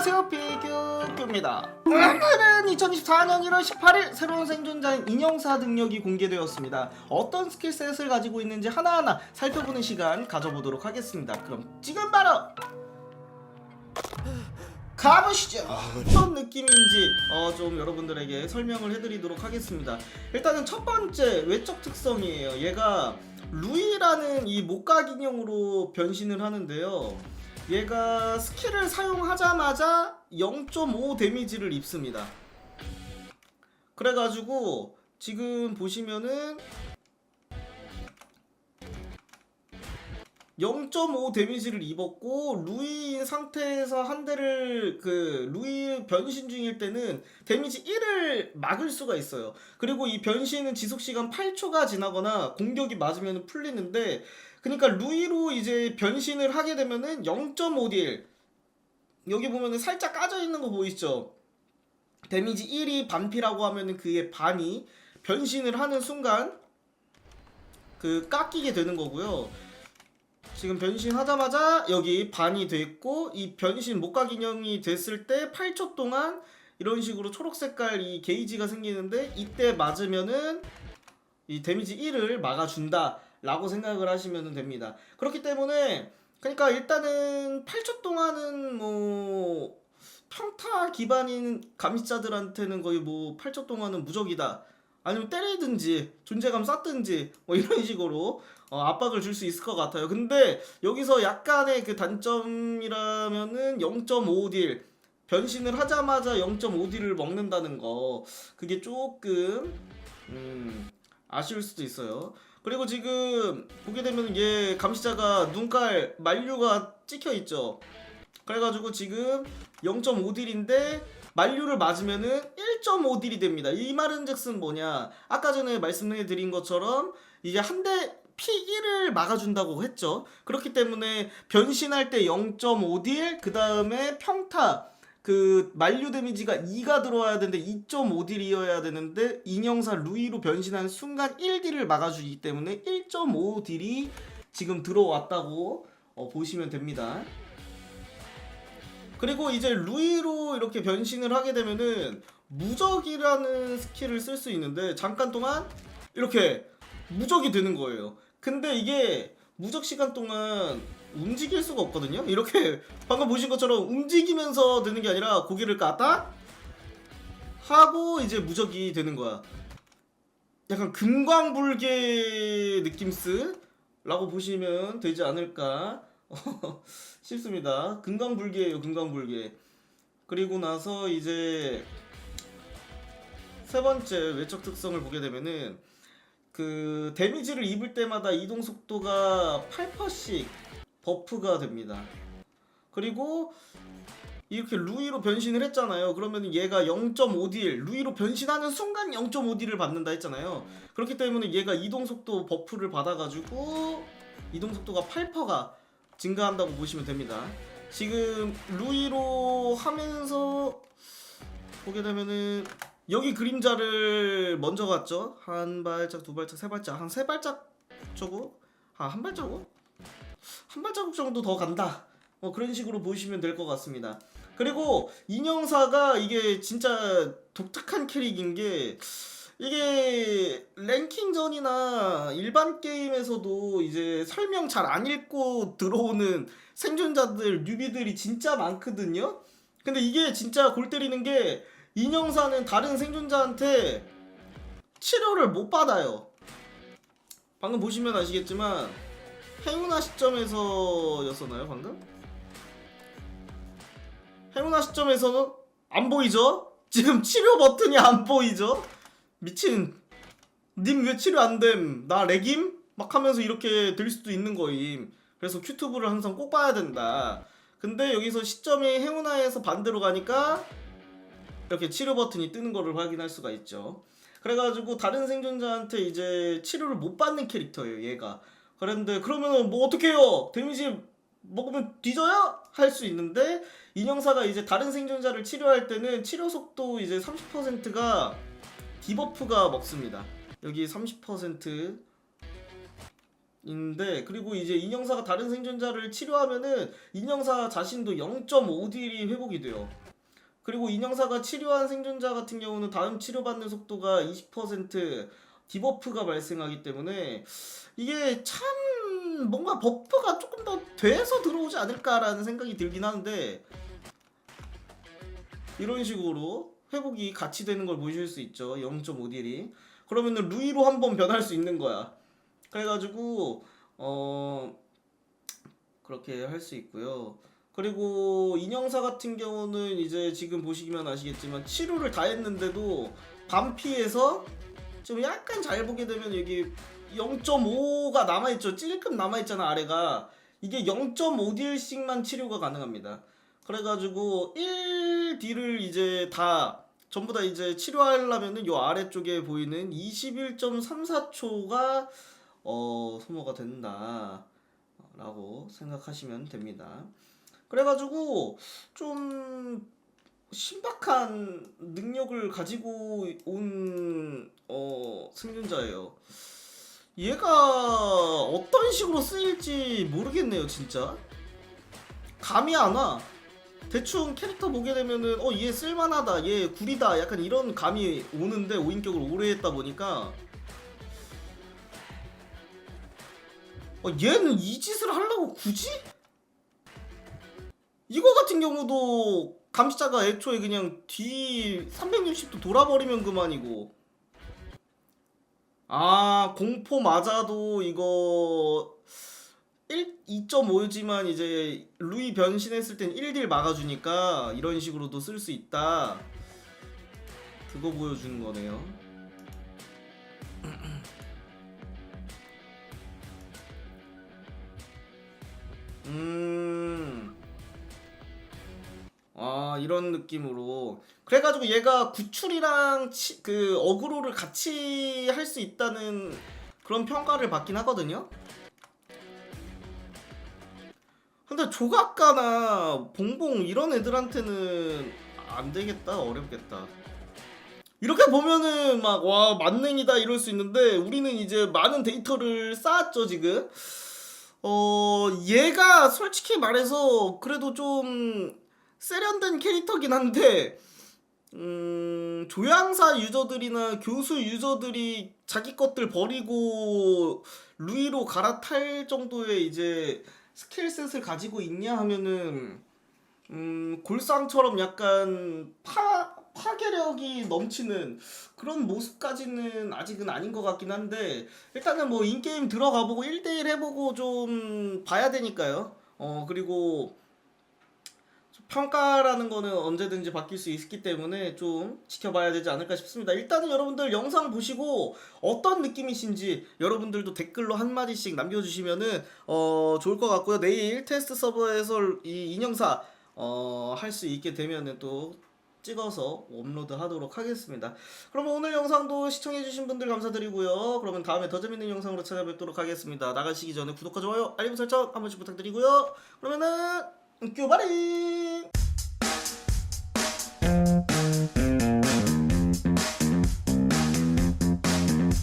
안녕하세요 비규규입니다. 오늘은 2024년 1월 18일 새로운 생존자인 인형사 능력이 공개되었습니다. 어떤 스킬셋을 가지고 있는지 하나하나 살펴보는 시간 가져보도록 하겠습니다. 그럼 지금 바로 가보시죠. 어떤 느낌인지 어, 좀 여러분들에게 설명을 해드리도록 하겠습니다. 일단은 첫 번째 외적 특성이에요. 얘가 루이라는 이 목각 인형으로 변신을 하는데요 얘가 스킬을 사용하자마자 0.5 데미지를 입습니다. 그래가지고 지금 보시면은 0.5 데미지를 입었고 루이인 상태에서 한 대를 그 루이 변신 중일 때는 데미지 1을 막을 수가 있어요. 그리고 이 변신은 지속 시간 8초가 지나거나 공격이 맞으면 풀리는데 그러니까 루이로 이제 변신을 하게 되면은 0.5딜 여기 보면은 살짝 까져 있는 거 보이시죠? 데미지 1이 반피라고 하면은 그의 반이 변신을 하는 순간 그 깎이게 되는 거고요. 지금 변신하자마자 여기 반이 됐고 이 변신 목각 인형이 됐을 때 8초 동안 이런 식으로 초록 색깔 이 게이지가 생기는데 이때 맞으면은 이 데미지 1을 막아준다 라고 생각을 하시면 됩니다. 그렇기 때문에 그러니까 일단은 8초 동안은 뭐 평타 기반인 감시자들한테는 거의 뭐 8초 동안은 무적이다. 아니면 때리든지 존재감 쌓든지 뭐 이런 식으로 어, 압박을 줄 수 있을 것 같아요. 근데 여기서 약간의 그 단점이라면은 0.5딜 변신을 하자마자 0.5딜을 먹는다는 거 그게 조금 음, 아쉬울 수도 있어요. 그리고 지금 보게 되면 얘 감시자가 눈깔 만류가 찍혀 있죠. 그래가지고 지금 0.5딜인데 만류를 맞으면은 1.5딜이 됩니다. 이 말은즉슨 뭐냐? 아까 전에 말씀해드린 것처럼 이제 한대 P1을 막아준다고 했죠. 그렇기 때문에 변신할 때 0.5딜, 그 다음에 평타, 그 만류 데미지가 2가 들어와야 되는데 2.5딜이어야 되는데 인형사 루이로 변신하는 순간 1딜을 막아주기 때문에 1.5딜이 지금 들어왔다고 어, 보시면 됩니다. 그리고 이제 루이로 이렇게 변신을 하게 되면은 무적이라는 스킬을 쓸 수 있는데 잠깐 동안 이렇게 무적이 되는 거예요. 근데 이게 무적 시간 동안 움직일 수가 없거든요. 이렇게 방금 보신 것처럼 움직이면서 되는 게 아니라 고개를 까딱 하고 이제 무적이 되는 거야. 약간 금광불개 느낌스라고 보시면 되지 않을까 싶습니다. 금광불개예요, 금광불개. 그리고 나서 이제 세 번째 외적 특성을 보게 되면은 그 데미지를 입을 때마다 이동 속도가 8%씩 버프가 됩니다. 그리고 이렇게 루이로 변신을 했잖아요. 그러면 얘가 0.5딜, 루이로 변신하는 순간 0.5딜을 받는다 했잖아요. 그렇기 때문에 얘가 이동 속도 버프를 받아가지고 이동 속도가 8%가 증가한다고 보시면 됩니다. 지금 루이로 하면서 보게 되면은 여기 그림자를 먼저 갔죠. 한 발짝, 두 발짝, 세 발짝, 한 세 발짝 저거, 아, 한 발자국? 한 발자국 정도 더 간다. 뭐 그런 식으로 보시면 될 것 같습니다. 그리고 인형사가 이게 진짜 독특한 캐릭인 게 이게 랭킹전이나 일반 게임에서도 이제 설명 잘 안 읽고 들어오는 생존자들 뉴비들이 진짜 많거든요. 근데 이게 진짜 골 때리는 게 인형사는 다른 생존자한테 치료를 못 받아요. 방금 보시면 아시겠지만 행운아 시점에서였었나요 방금? 행운아 시점에서는 안 보이죠? 지금 치료 버튼이 안 보이죠? 미친 님 왜 치료 안됨 나 렉임? 막 하면서 이렇게 될 수도 있는 거임 그래서 큐튜브를 항상 꼭 봐야 된다 근데 여기서 시점이 행운아에서 반대로 가니까 이렇게 치료 버튼이 뜨는 거를 확인할 수가 있죠 그래가지고 다른 생존자한테 이제 치료를 못 받는 캐릭터예요 얘가 그런데 그러면은 뭐 어떡해요 데미지 먹으면 뒤져요? 할 수 있는데 인형사가 이제 다른 생존자를 치료할 때는 치료 속도 이제 30%가 디버프가 먹습니다. 여기 30% 인데 그리고 이제 인형사가 다른 생존자를 치료하면은 인형사 자신도 0.5딜이 회복이 돼요. 그리고 인형사가 치료한 생존자 같은 경우는 다음 치료받는 속도가 20% 디버프가 발생하기 때문에 이게 참 뭔가 버프가 조금 더 돼서 들어오지 않을까라는 생각이 들긴 하는데 이런 식으로 회복이 같이 되는 걸 보실 수 있죠. 0.5딜이. 그러면은 루이로 한번 변할 수 있는 거야. 그래가지고 어 그렇게 할 수 있고요. 그리고 인형사 같은 경우는 이제 지금 보시면 아시겠지만 치료를 다 했는데도 반피에서 좀 약간 잘 보게 되면 여기 0.5가 남아있죠. 찔끔 남아있잖아 아래가 이게 0.5딜씩만 치료가 가능합니다. 그래가지고 1딜을 이제 다 전부 다 이제 치료하려면은 요 아래쪽에 보이는 21.34초가 어 소모가 된다 라고 생각하시면 됩니다. 그래가지고 좀 신박한 능력을 가지고 온 어, 생존자예요. 얘가 어떤 식으로 쓰일지 모르겠네요, 진짜. 감이 안 와. 대충 캐릭터 보게 되면은 어 얘 쓸만하다, 얘 구리다, 약간 이런 감이 오는데 오인격을 오래 했다 보니까 어 얘는 이 짓을 하려고 굳이? 이거 같은 경우도 감시자가 애초에 그냥 뒤 360도 돌아버리면 그만이고 아 공포 맞아도 이거 1, 2.5지만 이제 루이 변신했을 땐 1딜 막아주니까 이런 식으로도 쓸 수 있다 그거 보여주는 거네요 음. 아, 이런 느낌으로. 그래가지고 얘가 구출이랑 치- 그 어그로를 같이 할 수 있다는 그런 평가를 받긴 하거든요. 근데 조각가나 봉봉 이런 애들한테는 안 되겠다. 어렵겠다. 이렇게 보면은 막 와 만능이다 이럴 수 있는데 우리는 이제 많은 데이터를 쌓았죠 지금. 어 얘가 솔직히 말해서 그래도 좀 세련된 캐릭터긴 한데 음 조향사 유저들이나 교수 유저들이 자기 것들 버리고 루이로 갈아탈 정도의 이제 스킬셋을 가지고 있냐 하면은 음 골상처럼 약간 파 파괴력이 넘치는 그런 모습까지는 아직은 아닌 것 같긴 한데 일단은 뭐 인게임 들어가 보고 1대1 해보고 좀 봐야 되니까요. 어 그리고 평가라는 거는 언제든지 바뀔 수 있기 때문에 좀 지켜봐야 되지 않을까 싶습니다. 일단은 여러분들 영상 보시고 어떤 느낌이신지 여러분들도 댓글로 한마디씩 남겨주시면은 어 좋을 것 같고요. 내일 테스트 서버에서 이 인형사 어 할 수 있게 되면은 또 찍어서 업로드 하도록 하겠습니다. 그러면 오늘 영상도 시청해주신 분들 감사드리고요. 그러면 다음에 더 재밌는 영상으로 찾아뵙도록 하겠습니다. 나가시기 전에 구독과 좋아요, 알림 설정 한 번씩 부탁드리고요. 그러면은 큐바리!